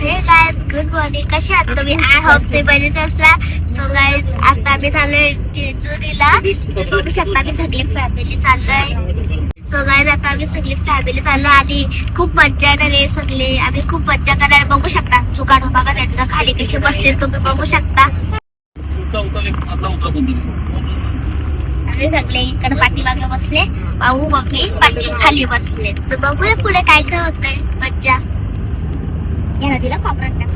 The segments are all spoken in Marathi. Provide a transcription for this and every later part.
हे गायज गुड मॉर्निंग कसे आहात तुम्ही? आय होप तुम्ही बरेच असला. सो गायज आता आम्ही चाललोय जेजुरीला. बघू शकता आम्ही सगळी फॅमिली चाललोय. सो गायज आता आम्ही सगळी फॅमिली चाललो आणि खूप मज्जा येणार आहे सगळे. आम्ही खूप मज्जा करणार. बघू शकता. चुका बघा त्यांच्या खाली कसे बसले तुम्ही बघू शकता. आम्ही सगळे इकडे पाठीमागे बसले. भाऊ मम्मी पाठी खाली बसले. तर बघूया पुढे काय काय होतंय. मज्जा. कॉपरात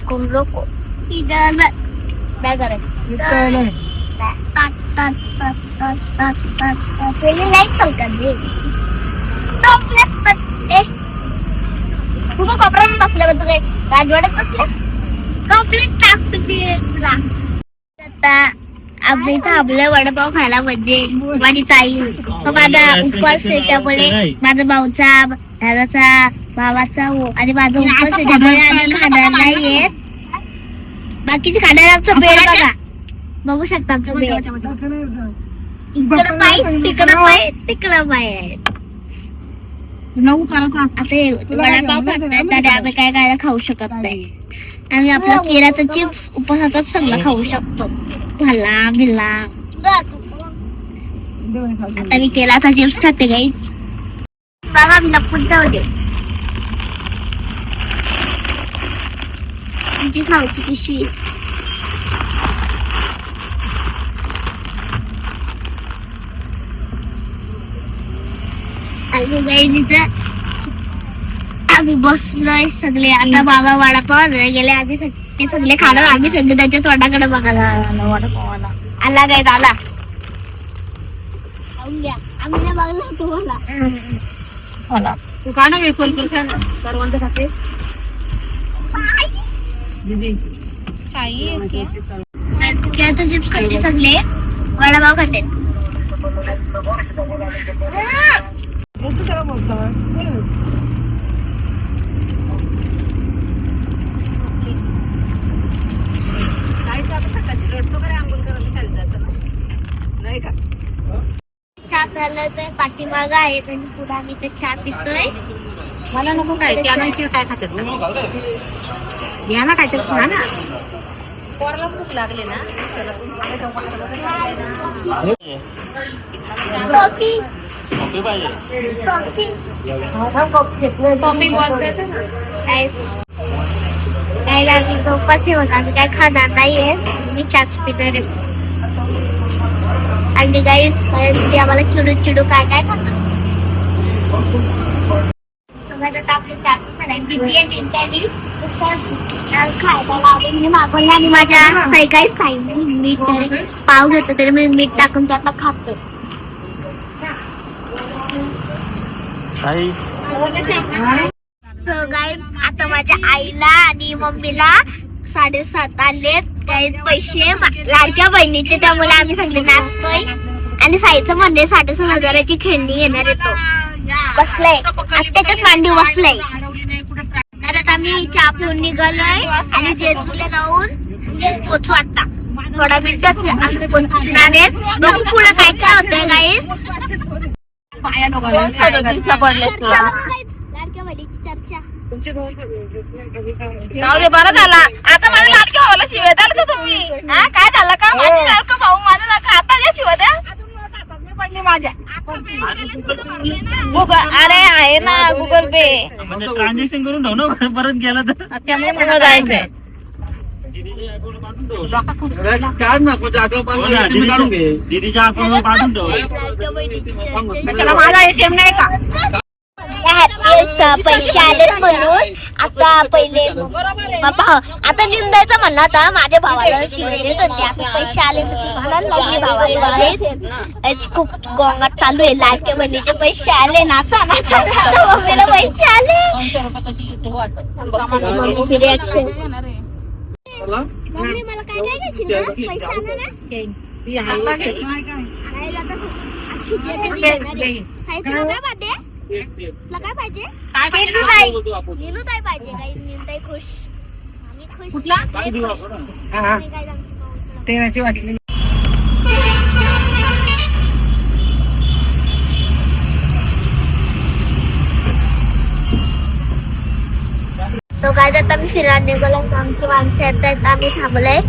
कोण लोक इथं काय करायचं तात, तात, तात, तात, तात, तात, तात. पहिले लाइट सांगतात रे टॉपलेस पत्ते खूप कोपऱ्यात बसले बघ तुझे राजवाड्यात बसले कंप्लीट टाकते तुला. आता आम्ही थांबलं वडापाव खायला म्हणजे माझी ताई. माझा उपवास आहे त्यामुळे माझा भाऊचा दादाचा भावाचा आणि माझा उपवास आहे त्यामुळे आम्ही खाणार नाहीये. बाकीचे खाणार आमचं बेड बघा. बघू शकता आमचं बेड. इकडं पाय तिकडं पाय तिकडं पाय. आहे नऊ करत आता वडापाव खातायत आणि आम्ही काय काय खाऊ शकत नाही. आम्ही आपला केराचं चिप्स उपवासातच सगळं खाऊ शकतो. भला बिल्ला. आता मी केलाचा चिप्स खाते काही बघा मी लपून ठेवले तुमची खाऊची पिशवी. आणि तिथं आम्ही बसलोय सगळे. आता बाबा वडापाव गेले आधी ते सगळे खाणार. आम्ही सगळे त्याच्या तोंडाकडे बघायला आलो वडापावाला. आला काय आला आम्ही बघलं तुम्हाला. तू का ना वेफल सर्वांच्या खाते. दीदी. आता चिप्स खाते सगळे. वडापाव खाते. नाही का चहा प्यायला तर पाठीमाग आहे आणि पुढे आम्ही ते चहा पितोय. मला नको काय त्या नाही काय खातात ना घ्या ना काहीतरी खा ना. पोराला भूक लागले ना. चला कॉफी. Coffee coffee. बोलते काय काय आम्ही उपाशी होत आम्ही काय खाणार नाहीये. मी चहाच पिणार आहे. आणि गाईस ती आम्हाला चिडू चिडू काय काय खातो मागवले आणि माझ्या काही सांगितलं मीठ. पाव घेतो तरी मी मीठ टाकून तो आता खातो. सो आता माझ्या आईला आणि मम्मीला साडेसात आले काही पैसे मा- लाडक्या बहिणीचे त्यामुळे आम्ही सगळे नाचतोय. आणि साईचं म्हणणे साडेसात हजाराची खेळणी घेणार येतो बसलाय. आत्याच्याच मांडी बसलाय. तर आता आम्ही चहा पिऊन निघालोय आणि जेजुरीला जाऊन पोचू आता. थोडा मिनिटात आम्ही पोचणार आहेत. बघू पुढे काय काय होतंय गाई पाया नको सदतीसला पडलेस चर्चा ना बघा guys. लाडक्या बहिणीची चर्चा जाऊ दे बरं झाला. आता माझ्या लाडक्या भावाला शिवाय द्याल का तुम्ही? हा. काय झालं का? माझे लाडकं भाऊ माझा लाडका आता द्या शिवाय द्या पडली माझ्या. गुगल अरे आहे ना गुगल पे. म्हणजे ट्रान्झॅक्शन करून ठेव ना परत गेला तर. त्यामुळे मला जायचंय. दीदीच्या अकाउंट पाठवून ठेव. माझा एटीएम नाही का? पैसे आले म्हणून. आता पहिले बाबा आता निंदायचं म्हणलं आता माझ्या भावाला शिवाय देत होते. आता पैसे आले तर ती म्हणायला लागली भावाला खूप गोंगाट चालू आहे लाडक्या बहिणीचे पैसे आले नाचा नाचा नाचा मम्मीला पैसे आले. मम्मीची रिॲक्शन मम्मी मला काय काय घेशील? पैसे आले ना? जात तुला काय पाहिजे? तुला काय पाहिजे नीनू ताई नीनू ताई पाहिजे काही. नीनू ताई खुश. आम्ही खुश. कुठला? खुश. हा आणि काय आमची भाऊ इकडं. तेव्हाची वाटली सो काय आता मी फिरायला निघालो. आमची माणसं येत आहेत. आम्ही थांबलोय.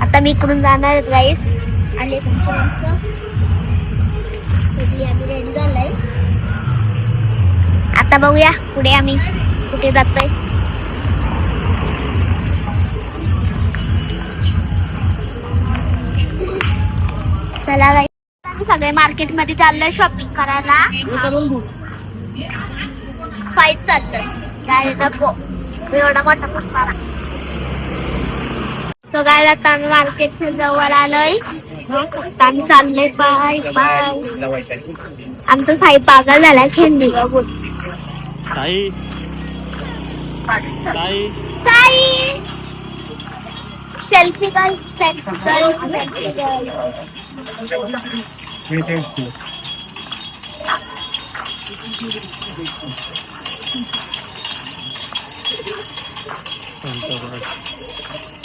आता मी इकडून जाणार आहेत गाईच आले तुमची माणसं. सगळी आम्ही रेडी झालोय. आता बघूया पुढे आम्ही कुठे जातोय. चला आम्ही सगळे मार्केटमध्ये चाललोय शॉपिंग करायला. फाईट चाललोय काय एवढा मोठा पसारा सो काय आता आम्ही मार्केटच्या जवळ आलोय. आम्ही चाललोय. बाय बाय आमचा साई पागल झालाय खेळणी बघून साई साई साई सेल्फी कर सेल्फी कर. सेल्फी कर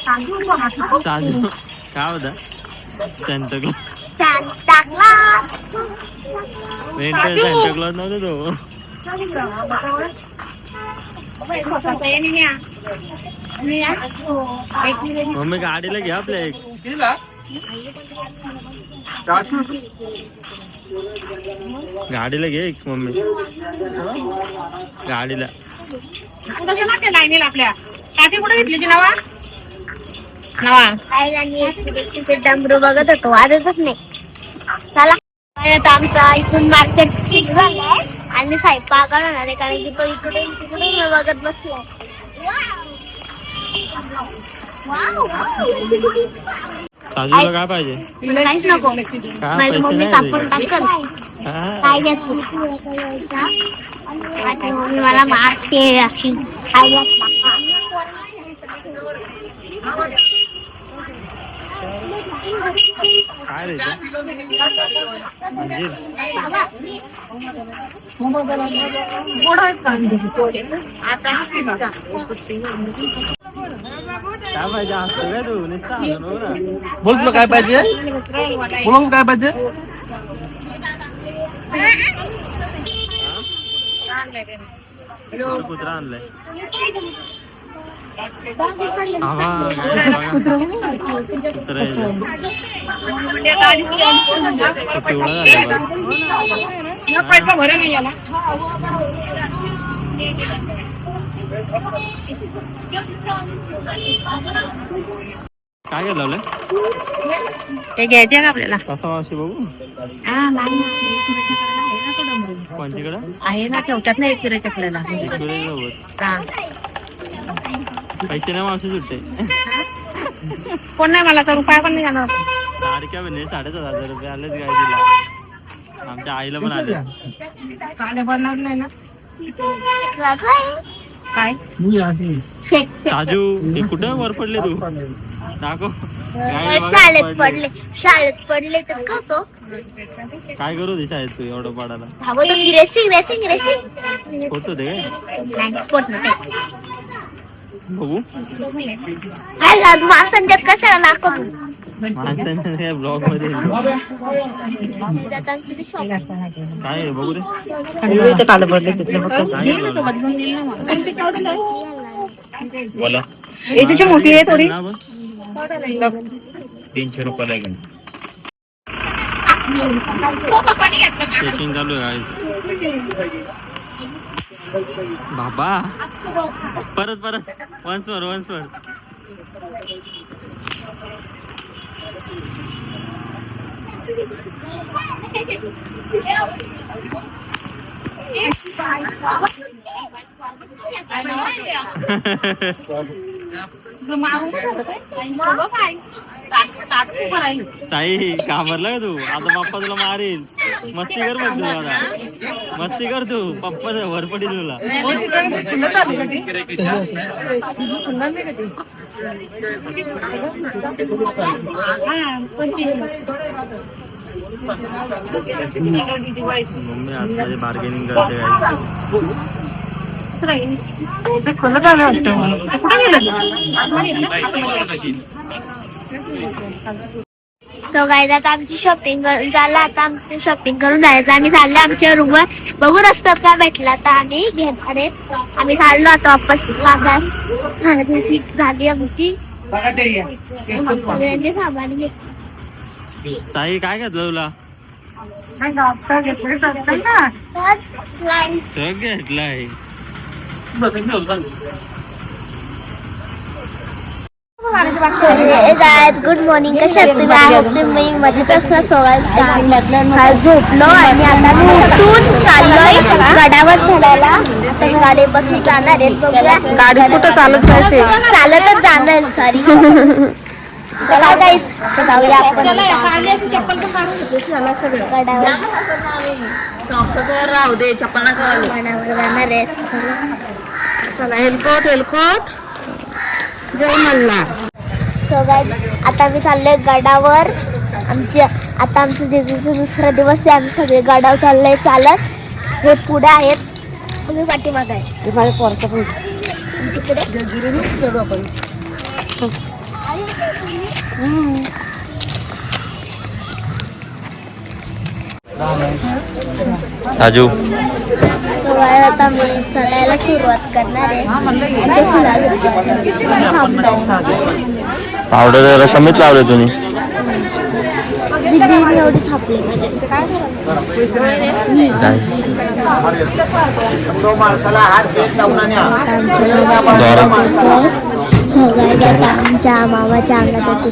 साजू काय होता? सांता क्लॉज छान टाकला वेंटर सांता क्लॉज नव्हता तो. मम्मी गाडीला घ्या आपल्या एक गाडीला घे एक मम्मी. गाडीला. लाईनीला आपल्या काठी कुठे घेतली ती नवा नवा काय आणि तिथे डमरू बघत होतो वाजतच नाही चला आता आमचा इथून मार्केट झालंय. आणि साहेब पागल होणार आहे कारण की तो इकडे तिकडे बघत बसलाय वाव. वाव. साजूला काय पाहिजे काहीच नको काय माझी पैसे मम्मी नाही कापून रे. टाकल हा. काय घेतलं माझी मम्मी मला मारते अशी काय घेतला काय बोल तुला काय पाहिजे बोल काय पाहिजे कुत्रा आणलाय पैसा भरे नाही याला काय घेतलं लावलंय? ते घ्यायचे का आपल्याला? कसा मावशी बघू? हा नाही कोणतीकडे? आहे ना ठेवतात ना एक किरायचे आपल्याला. पैसे नाही मावशी सुट्टे. कोण नाही मला तर रुपया पण नाही जाणार. लाडक्या म्हणजे साडेसात हजार रुपये आलेच काय तिला? आमच्या आईला पण आले नाही ना? काय? शेक साजू हे कुठं वर पडले तू? दाखव. शाळेत पडले. शाळेत पडले तर खातो. काय करू दे शाळेत तू एवढं पडायला? रेसिंग रेसिंग रेसिंग स्पोर्ट्स होते काय? नाही स्पोर्ट नाही बघू. माणसांच्यात कशाला दाखवतो माणसाने काय ब्लॉगमध्ये. काय आहे बघू रे. काल पडले तिथले काय बोला. मोठी आहे थोडी. तीनशे रुपयाला चेकिंग चालू आहे. बाबा. परत परत. वन्स वर वन्स वर साई घाबरला का तू? आता पप्पा तुला मारील मस्ती कर बघ तू आता. मस्ती कर तू. पप्पा वर पडेल तुला. मम्मी आता बार्गेनिंग करते काय वाटतं कुठे गेलं? सो गाईज आता आमची शॉपिंग झालं. आता आमची शॉपिंग करून जायचं. आम्ही चाललो आमच्या रूमवर बघू रस्त्यात काय भेटला तर आम्ही घेणार आहे. आम्ही चाललो आता वापस खाण्याची झाली आमची. सगळ्यांचे सामान घेतले. साई काय घेतलं तुला? घेतलाय गायज गुड मॉर्निंग कशा तुम्ही? तुम्ही मजेत असणार सोळा झोपलो आणि आता मी उठून चाललोय गडावर चढायला. आता मी गाडी बसून जाणार आहे. गाडी कुठं चालत जायचे? चालतच जाणार सॉरी चला जाऊया आपण. गडावर. राहू दे चप्पल नका गडावर जाणार आहे. चला हेलकोट हेलकोट. जय मल्हार. सो गाईज आता मी चाललोय गडावर. आमचे आता आमचं दिदीचा दुसरा दिवस आहे आम्ही सगळे गडावर चाललोय. चालत हे पुढे आहेत. तुम्ही पाठीमाग आहे. आणि तिकडे. चढू आपण. राजू? आता मी चढायला सुरुवात करणार आहे. पावडर जरा कमीच लावलं तुम्ही. एवढी थापली. आता आमच्या मामाच्या अंगात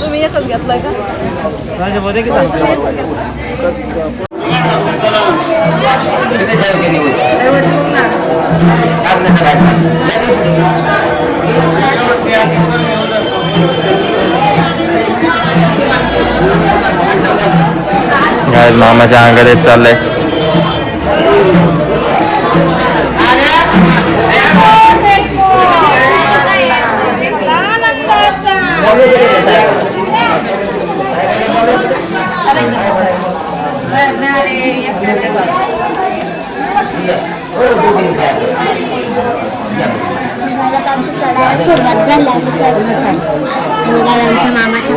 तुम्ही एकच घेतलाय का? काय मामाच्या अंगात येत चाललंय. झाली आमच्या मामाच्या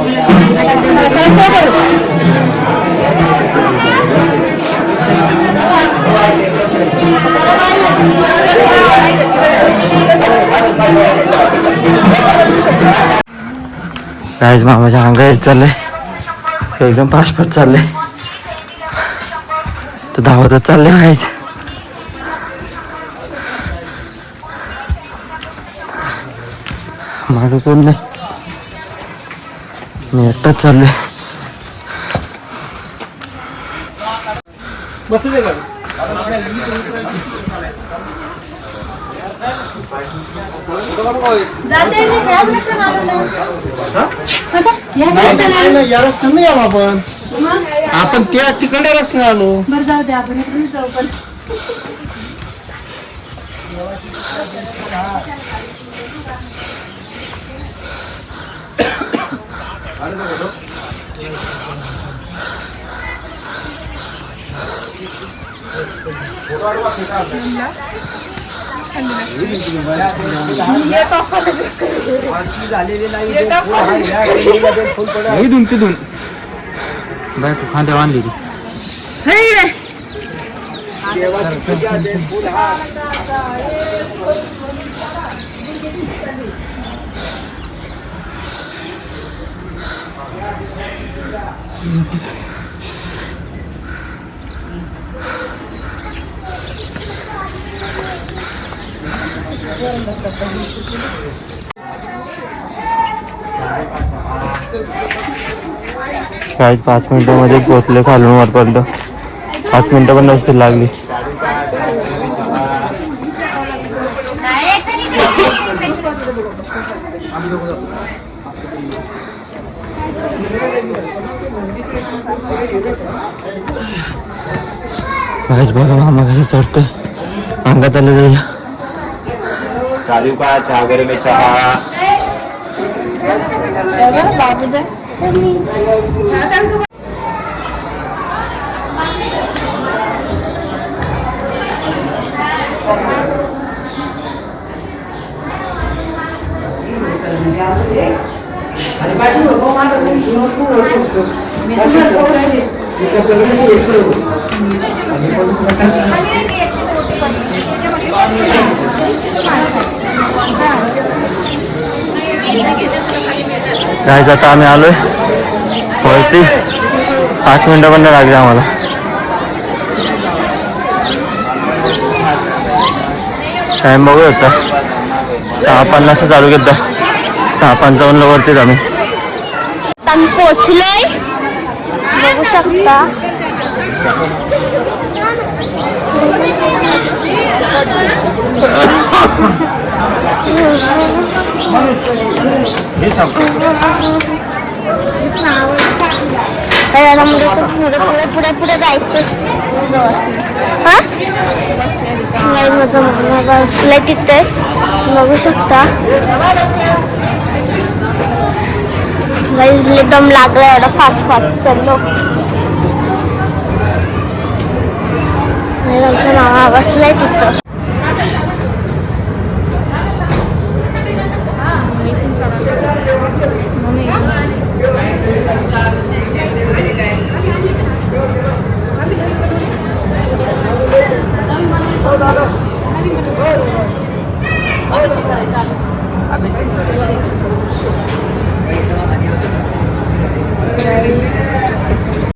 काहीच मामाच्या येत चाललंय. एकदम फास्ट फास्ट चाललंय. तर धावतच चाललंय काहीच मागं कोण नाही मी एकटाच चाललोय या रस्त्याने आपण. आपण त्या तिकडे रस्त्याने आलो. इथून तिथून बायको खांद्या बांधली ती काहीच पाच मिनिटामध्ये पोहोचले खालून वरपर्यंत पाच मिनिटं पण नसतील लागली काहीच बघा मामा घरी चढतोय अंगात आलं त्याच्या चालू का चहा। वगैरे में चहा काय आता आम्ही आलोय. वरती. पाच मिनिटं पण लागली आम्हाला. टाइम बघू आता. सहा पन्नास चालू घेता सहा पंचावन्नला वरतीच आम्ही. आम्ही पोचलोय मुलाचं पुढे पुढे पुढे पुढे जायचं. हा? नाही माझं मग बसलंय तिथे बघू शकता. गाईज दम लागला एवढा फास्ट फास्ट चाललो आणि आमच्या मामा बसलाय तिथं.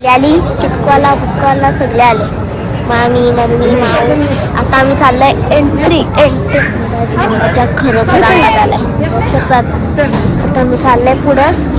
आली चिपकाला बुक्काला सगळे आले. मामी मम्मी माऊ आता आम्ही चाललोय एंट्री एंट्री माझ्या खरोखर अंगात आलाय बघू शकता आता आता आम्ही चाललोय पुढं.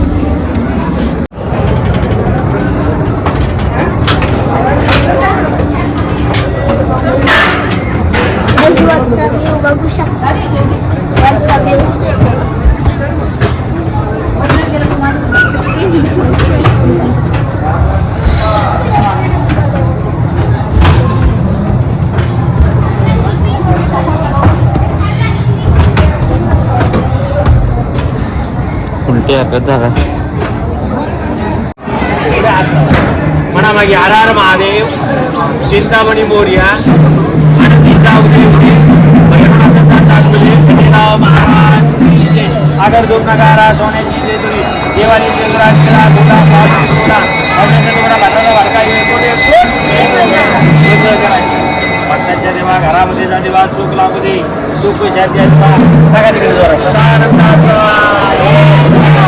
ત્યાં કરતા હતા. મણામાં યારાર મહાદેવ, ચિંતામણી મોર્યા આગળ દુર્નગારા સોનેજી જેતરી દેવાની ચંદ્રાજ કિલ્લા ગોલા ગોલા અમને તો બધા બધા વારકા એ તો देवानी जेजुरा केला गोला पावसाची गोला पावसाच्या गोला भाताचा वाडका हे मोठे वेगवेगळं करायचे भक्तांच्या देवा घरामध्ये जा देवा सुख लागू दे सुख शांती देवा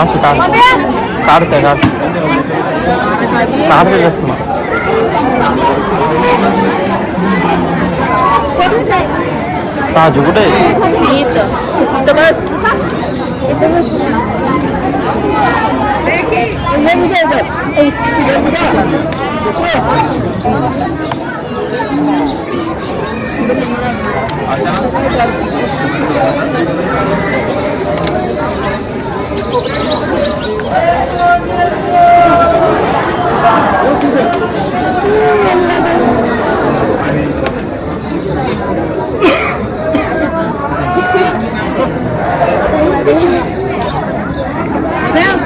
असं काढ काढते काढ काढते जास्त मग साजू कुठे बस Não,